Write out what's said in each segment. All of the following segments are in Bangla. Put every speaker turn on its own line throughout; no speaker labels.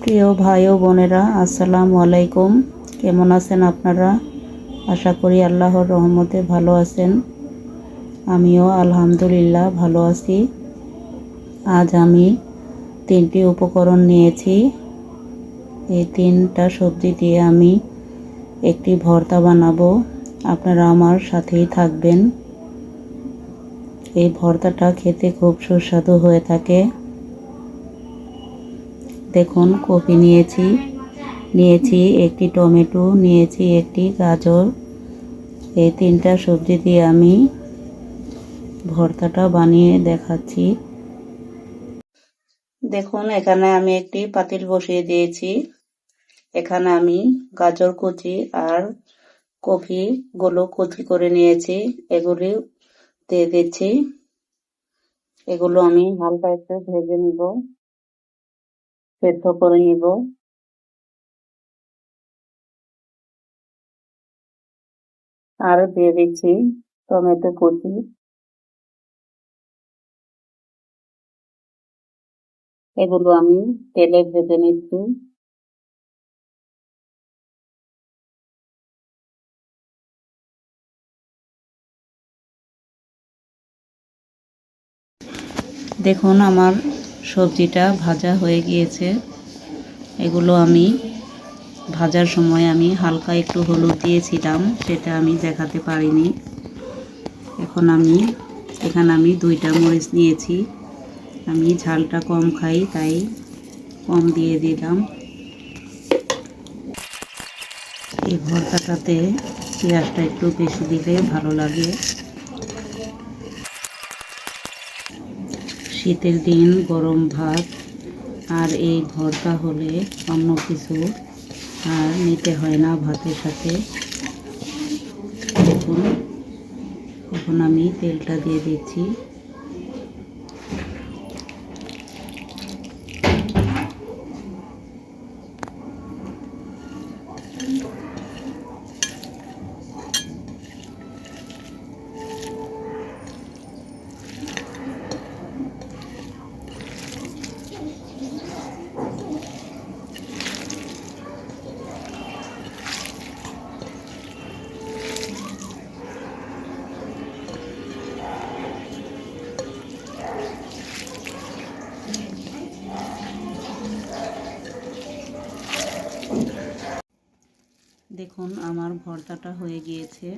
প্রিয় ভাই ও বোনেরা, আসসালামু আলাইকুম। কেমন আছেন আপনারা? আশা করি আল্লাহর রহমতে ভালো আছেন। আমিও আলহামদুলিল্লাহ ভালো আছি। আজ আমি তিনটি উপকরণ নিয়েছি। এই তিনটা সবজি দিয়ে আমি একটি ভর্তা বানাবো। আপনারা আমার সাথেই থাকবেন। এই ভর্তাটা খেতে খুব সুস্বাদু হয়ে থাকে। দেখুন, কপি নিয়েছি। নিয়েছি একটি টমেটো, নিয়েছি একটি গাজর। এই তিনটা সবজি দিয়ে আমি ভর্তাটা বানিয়ে দেখাচ্ছি। দেখুন, এখানে আমি একটি পাতিল বসিয়ে দিয়েছি। এখানে আমি গাজর কুচি আর কফি গুলো কুচি করে নিয়েছি। এগুলি দিয়ে দিচ্ছি। এগুলো আমি হালকা একটু ভেজে নিব। সেদ্ধ করে নিব আর দিয়ে দিচ্ছি টমেটো কুচি এগুলো আমি তেলে ভেজে নিচ্ছি দেখুন আমার সবজিটা ভাজা হয়ে গিয়েছে। এগুলো আমি ভাজার সময় আমি হালকা একটু হলুদ দিয়েছিলাম, সেটা আমি দেখাতে পারিনি। এখন আমি, এখানে আমি দুইটা মরিচ নিয়েছি। আমি ঝালটা কম খাই, তাই কম দিয়ে দিলাম। এই ভর্তাটাতে পেঁয়াজটা একটু বেশি দিলে ভালো লাগে। শীতের দিন গরম ভাত আর এই ভর্তা হলে অন্য কিছু আর নিতে হয় না ভাতের সাথে। দেখুন এখন আমি তেলটা দিয়ে দিচ্ছি। দেখুন, আমার ভর্তাটা হয়ে গিয়েছে।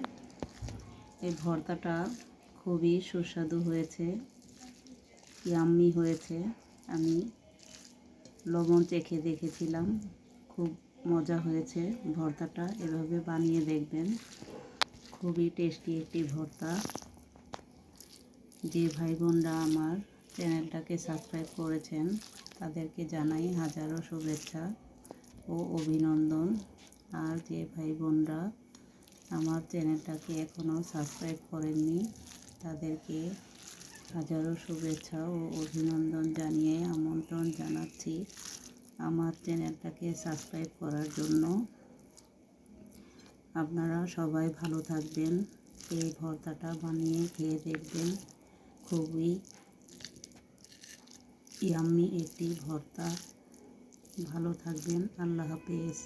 এই ভর্তাটা খুবই সুস্বাদু হয়েছে ইয়াম্মি হয়েছে। আমি লবণ চেখে দেখেছিলাম, খুব মজা হয়েছে ভর্তাটা। এভাবে বানিয়ে দেখবেন, খুবই টেস্টি একটি ভর্তা। যে ভাই বোনরা আমার চ্যানেলটাকে সাবস্ক্রাইব করেছেন, তাদেরকে জানাই হাজারো শুভেচ্ছা ও অভিনন্দন। আর যে ভাই বোনরা আমার চ্যানেলটাকে এখনও সাবস্ক্রাইব করেননি, তাদেরকে হাজারো শুভেচ্ছা ও অভিনন্দন জানিয়ে আমন্ত্রণ জানাচ্ছি আমার চ্যানেলটাকে সাবস্ক্রাইব করার জন্য। আপনারা সবাই ভালো থাকবেন, এই ভর্তাটা বানিয়ে খেয়ে দেখবেন। খুবই ইয়াম্মি একটি ভর্তা। ভালো থাকবেন, আল্লাহ হাফেজ।